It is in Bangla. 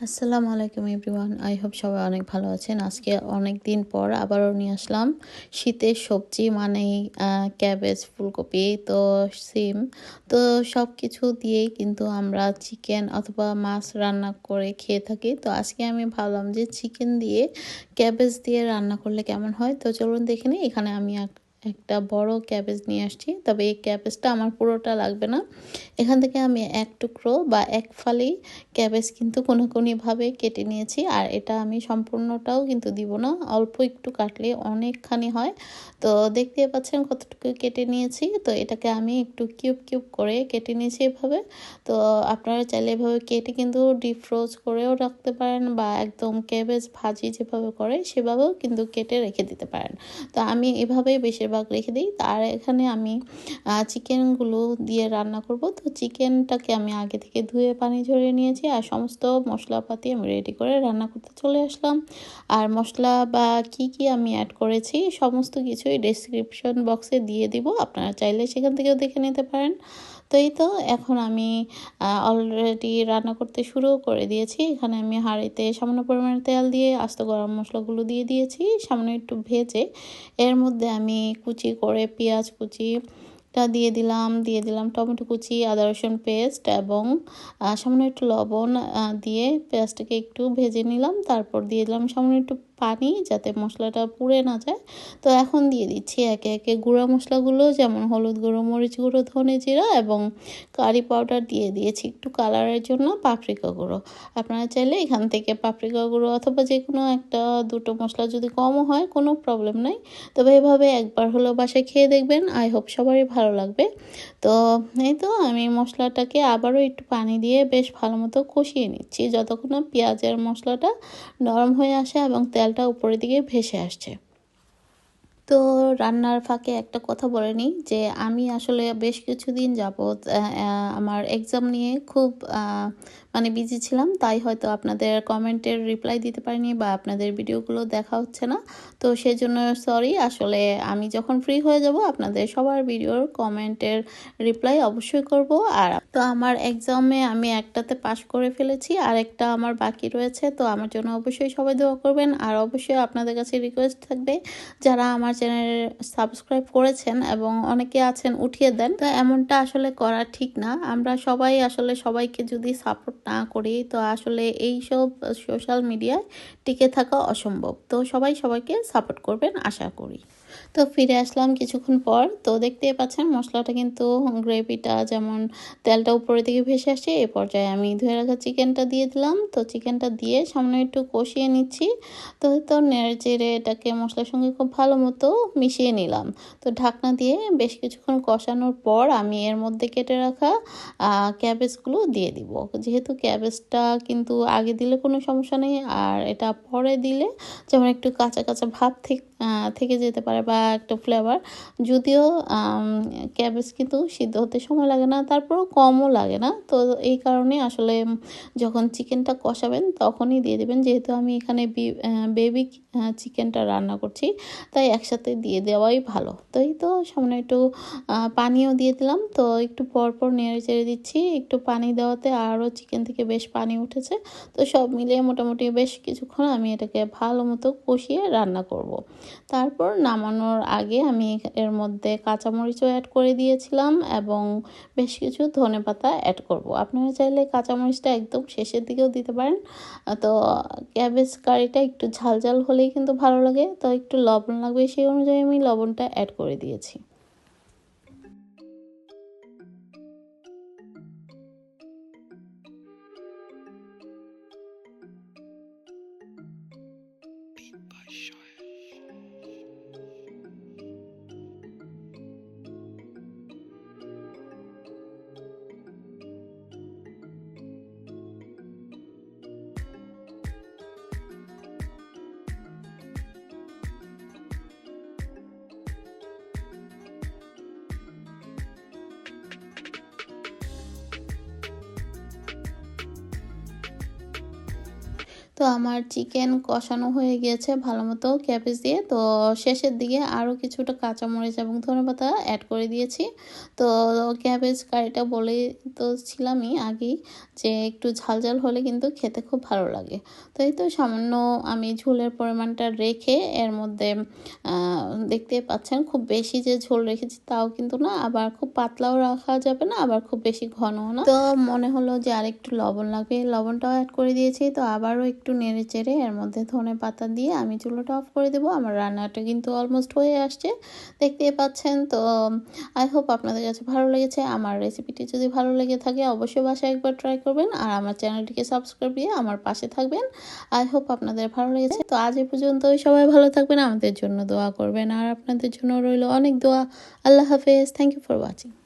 আসসালামু আলাইকুম এভরিওয়ান। আই হোপ সবাই অনেক ভালো আছেন। আজকে অনেক দিন পর আবারও নিয়ে আসলাম শীতের সবজি মানে ক্যাবেজ, ফুলকপি, তো সিম তো সব কিছু দিয়েই কিন্তু আমরা চিকেন অথবা মাছ রান্না করে খেয়ে থাকি। তো আজকে আমি ভাবলাম যে চিকেন দিয়ে, ক্যাবেজ দিয়ে রান্না করলে কেমন হয়? তো চলুন দেখে নিই, এখানে আমি একটা বড় ক্যাবেজ নিয়ে আসছি। তবে এই ক্যাবেজটা আমার পুরোটা লাগবে না। এখান থেকে আমি এক টুকরো বা এক ফালি ক্যাবেজ কিন্তু কোনো কোনোভাবে কেটে নিয়েছি। আর এটা আমি সম্পূর্ণটাও কিন্তু দিব না। অল্প একটু কাটলে অনেকখানি হয়। তো দেখতে পাচ্ছেন কতটুকু কেটে নিয়েছি। তো এটাকে আমি একটু কিউব কিউব করে কেটে নিয়েছি এভাবে। তো আপনারা চাইলে এভাবে কেটে কিন্তু ডিপ ফ্রোজ করেও রাখতে পারেন বা একদম ক্যাবেজ ভাজি যেভাবে করে, সেভাবেও কিন্তু কেটে রেখে দিতে পারেন। তো আমি এভাবেই বেশিরভাগ ভাগ রেখে দিই। তার এখানে আমি চিকেনগুলো দিয়ে রান্না করব। তো চিকেনটাকে আমি আগে থেকে ধুয়ে পানি ঝরিয়ে নিয়েছি আর সমস্ত মশলাপাতি আমি রেডি করে রান্না করতে চলে আসলাম। আর মশলা বা কি কি আমি অ্যাড করেছি, সমস্ত কিছুই ডেসক্রিপশন বক্সে দিয়ে দিব। আপনারা চাইলে সেখান থেকেও দেখে নিতে পারেন। তো এই তো। এখন আমি অলরেডি রান্না করতে শুরু করে দিয়েছি। এখানে আমি হাঁড়িতে সামান্য পরিমাণে তেল দিয়ে আস্ত গরম মশলাগুলো দিয়ে দিয়েছি, সামান্য একটু ভেজে। এর মধ্যে আমি কুচি করে পেঁয়াজ কুচি টা দিয়ে দিলাম দিয়ে দিলাম টমেটো কুচি, আদা রসুন পেস্ট এবং সামান্য একটু লবণ দিয়ে পেঁয়াজটাকে একটু ভেজে নিলাম। তারপর দিয়ে দিলাম সামান্য একটু পানি যাতে মশলাটা পুড়ে না যায়। তো এখন দিয়ে দিচ্ছি একে একে গুঁড়া মশলাগুলো, যেমন হলুদ গুঁড়ো, মরিচ গুঁড়ো, ধনে জিরা এবং কারি পাউডার দিয়ে দিয়েছি একটু কালারের জন্য পাপরিকা গুঁড়ো। আপনারা চাইলে এখান থেকে পাপরিকা গুঁড়ো অথবা যে কোনো একটা দুটো মশলা যদি কমও হয় কোনো প্রবলেম নাই। তবে এভাবে একবার হলো বাসায় খেয়ে দেখবেন। আই হোপ সবারই ভালো লাগবে। তো এই তো আমি মশলাটাকে আবারও একটু পানি দিয়ে বেশ ভালো মতো কষিয়ে নিচ্ছি। যতক্ষণ পেঁয়াজের মশলাটা নরম হয়ে আসে এবং তেল তেলটা উপরের দিকে ভেসে আসছে। তো রান্নার ফাঁকে একটা কথা বলে নিই যে, আমি আসলে বেশ কিছুদিন যাবৎ আমার এক্সাম নিয়ে খুব মানে বিজি ছিলাম। তাই হয়তো আপনাদের কমেন্টের রিপ্লাই দিতে পারিনি বা আপনাদের ভিডিওগুলো দেখা হচ্ছে না। তো সেই জন্য সরি আসলে আমি যখন ফ্রি হয়ে যাব, আপনাদের সবার ভিডিওর কমেন্টের রিপ্লাই অবশ্যই করব। আর তো আমার এক্সামে আমি একটাতে পাশ করে ফেলেছি আর একটা আমার বাকি রয়েছে। তো আমার জন্য অবশ্যই সবাই দোয়া করবেন। আর অবশ্যই আপনাদের কাছে রিকোয়েস্ট থাকবে যারা আমার চ্যানেল সাবস্ক্রাইব করেছেন এবং অনেকে আছেন উঠিয়ে দেন। তো এমনটা আসলে করা ঠিক না। আমরা সবাই আসলে সবাইকে যদি সাপোর্ট না করি, তো আসলে এই সব সোশ্যাল মিডিয়ায় টিকে থাকা অসম্ভব। তো সবাই সবাইকে সাপোর্ট করবেন, আশা করি। তো ফিরে আসলাম কিছুক্ষণ পর। তো দেখতে পাচ্ছেন মশলাটা কিন্তু গ্রেভিটা যেমন তেলটা উপরের দিকে ভেসে আসছে এ পর্যায়ে আমি ধুয়ে রাখা চিকেনটা দিয়ে দিলাম। তো চিকেনটা দিয়ে সামনে একটু কষিয়ে নিচ্ছি। তো তো নেড়ে চেড়ে এটাকে মশলার সঙ্গে খুব ভালো মতো মিশিয়ে নিলাম। তো ঢাকনা দিয়ে বেশ কিছুক্ষণ কষানোর পর আমি এর মধ্যে কেটে রাখা ক্যাবেজগুলো দিয়ে দিব। যেহেতু ক্যাবেজটা কিন্তু আগে দিলে কোনো সমস্যা নেই, আর এটা পরে দিলে যেমন একটু কাঁচা কাঁচা ভাব থেকে যেতে পারে বা একটা ফ্লেভার যদিও ক্যাবেজ কিন্তু সিদ্ধ হতে সময় লাগে না, তারপরও কমও লাগে না। তো এই কারণে আসলে যখন চিকেনটা কষাবেন, তখনই দিয়ে দেবেন। যেহেতু আমি এখানে বেবি চিকেনটা রান্না করছি, তাই একসাথে দিয়ে দেওয়াই ভালো। তো এই তো সামনে একটু পানিও দিয়ে দিলাম। তো একটু পরপর নেড়ে চেড়ে দিচ্ছি। একটু পানি দেওয়াতে আরও চিকেন থেকে বেশ পানি উঠেছে। তো সব মিলিয়ে মোটামুটি বেশ কিছুক্ষণ আমি এটাকে ভালো মতো কষিয়ে রান্না করব। তারপর নামানোর আগে আমি এর মধ্যে কাঁচামরিচও অ্যাড করে দিয়েছিলাম এবং বেশ কিছু ধনে পাতা অ্যাড করব। আপনারা চাইলে কাঁচামরিচটা একদম শেষের দিকেও দিতে পারেন। তো ক্যাবেজ কারিটা একটু ঝাল ঝাল হলেই কিন্তু ভালো লাগে। তো একটু লবণ লাগবে সেই অনুযায়ী আমি লবণটা অ্যাড করে দিয়েছি। Shut তো আমার চিকেন কষানো হয়ে গিয়েছে ভালো মতো ক্যাবেজ দিয়ে। তো শেষের দিকে আরও কিছুটা কাঁচামরিচ এবং ধনেপাতা অ্যাড করে দিয়েছি। তো ক্যাবেজ কারিটা বলে তো ছিলামই আগেই যে একটু ঝাল ঝাল হলে কিন্তু খেতে খুব ভালো লাগে। তো এই তো সামান্য আমি ঝোলের পরিমাণটা রেখে এর মধ্যে দেখতে পাচ্ছেন খুব বেশি যে ঝোল রেখেছি তাও কিন্তু না, আবার খুব পাতলাও রাখা যাবে না, আবার খুব বেশি ঘনও না। তো মনে হলো যে আর একটু লবণ লাগবে। লবণটাও অ্যাড করে দিয়েছি। তো আবারও একটু নেড়ে চেড়ে এর মধ্যে ধনে পাতা দিয়ে আমি চুলোটা অফ করে দেবো। আমার রান্নাটা কিন্তু অলমোস্ট হয়ে আসছে। দেখতেই পাচ্ছেন, তো আই হোপ আপনাদের কাছে ভালো লেগেছে। আমার রেসিপিটি যদি ভালো লেগে থাকে, অবশ্যই বাসায় একবার ট্রাই করবেন আর আমার চ্যানেলটিকে সাবস্ক্রাইব দিয়ে আমার পাশে থাকবেন। আই হোপ আপনাদের ভালো লেগেছে। তো, আজ এ পর্যন্তই। সবাই ভালো থাকবেন। আমাদের জন্য দোয়া করবেন। আর আপনাদের জন্য রইল অনেক দোয়া। আল্লাহ হাফেজ। Thank you for watching